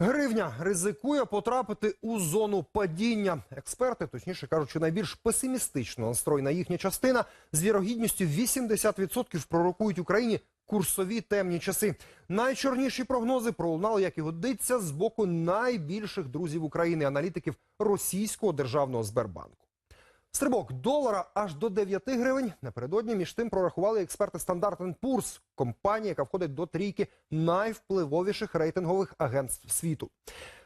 Гривня ризикує потрапити у зону падіння. Експерти, точніше кажучи, найбільш песимістично настроєна їхня частина з вірогідністю 80% пророкують Україні курсові темні часи. Найчорніші прогнози пролунали, як і годиться, з боку найбільших друзів України, аналітиків російського державного Сбербанку. Стрибок долара аж до 9 гривень. Напередодні між тим прорахували експерти Standard Poor's, компанія, яка входить до трійки найвпливовіших рейтингових агентств світу.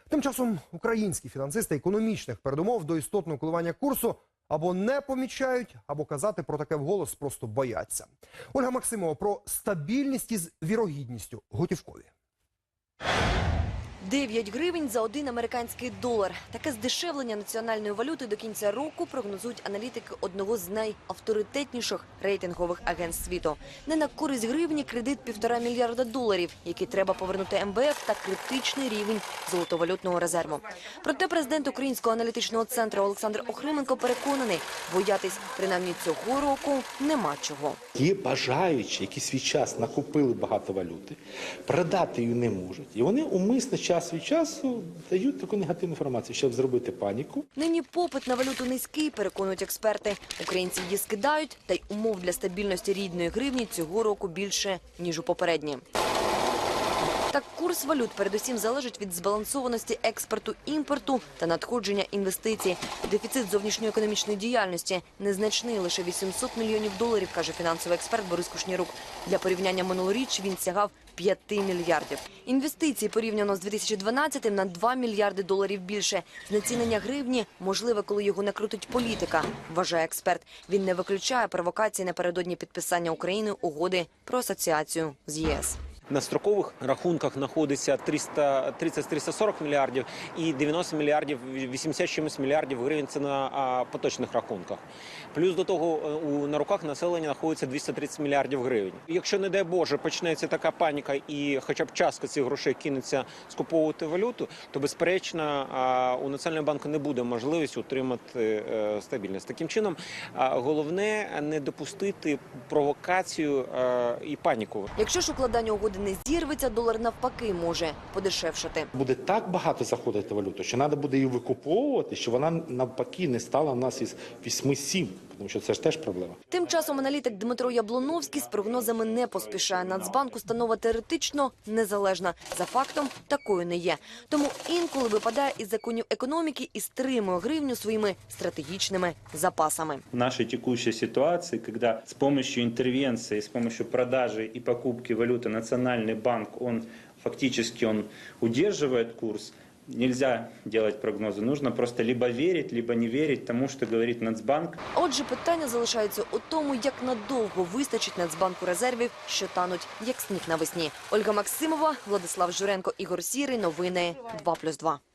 Тим часом українські фінансисти економічних передумов до істотного коливання курсу або не помічають, або казати про таке вголос просто бояться. Ольга Максимова про стабільність із вірогідністю готівкові. 9 гривень за один американський долар. Таке здешевлення національної валюти до кінця року прогнозують аналітики одного з найавторитетніших рейтингових агентств світу. Не на користь гривні кредит півтора мільярда доларів, який треба повернути МВФ та критичний рівень золотовалютного резерву. Проте президент Українського аналітичного центру Олександр Охрименко переконаний, боятись принаймні цього року нема чого. Є бажаючі, які свій час накупили багато валюти, продати її не можуть. І вони умисно час від часу дають таку негативну інформацію, щоб зробити паніку. Нині попит на валюту низький, переконують експерти. Українці її скидають, та й умов для стабільності рідної гривні цього року більше, ніж у попередні. Так курс валют передусім залежить від збалансованості експорту, імпорту та надходження інвестицій. Дефіцит зовнішньоекономічної діяльності незначний, лише 800 мільйонів доларів, каже фінансовий експерт Борис Кушнірук. Для порівняння минулоріч він сягав 5 мільярдів. Інвестиції порівняно з 2012 на 2 мільярди доларів більше. Знецінення гривні можливе, коли його накрутить політика, вважає експерт. Він не виключає провокації напередодні підписання України угоди про асоціацію з ЄС. На строкових рахунках знаходиться 300, 30-340 мільярдів і 90 мільярдів, 80 чимось мільярдів гривень це на поточних рахунках. Плюс до того е, у, на руках населення знаходиться 230 мільярдів гривень. Якщо, не дай Боже, почнеться така паніка і хоча б частка цих грошей кинеться скуповувати валюту, то безперечно у Національного банку не буде можливості утримати е, стабільність. Таким чином, головне не допустити провокацію е, і паніку. Якщо ж укладання угоди не зірветься, долар навпаки може подешевшати. Буде так багато заходити валюту, що треба буде її викуповувати, що вона навпаки не стала в нас із 8-7, тому що це ж теж проблема. Тим часом аналітик Дмитро Яблоновський з прогнозами не поспішає. Нацбанк установа теоретично незалежна. За фактом такою не є. Тому інколи випадає із законів економіки і стримує гривню своїми стратегічними запасами. в нашей текущей ситуации, когда с помощью интервенции, с помощью продажи и покупки валюты Национальный банк, он фактически он удерживает курс, нельзя делать прогнозы. Нужно просто либо верить, либо не верить тому, что говорит Нацбанк. Отже, питання залишається у тому, як надовго вистачить Нацбанку резервів, що тануть як сніг навесні. Ольга Максимова, Владислав Журенко, Ігор Сірий. Новини 2+,2.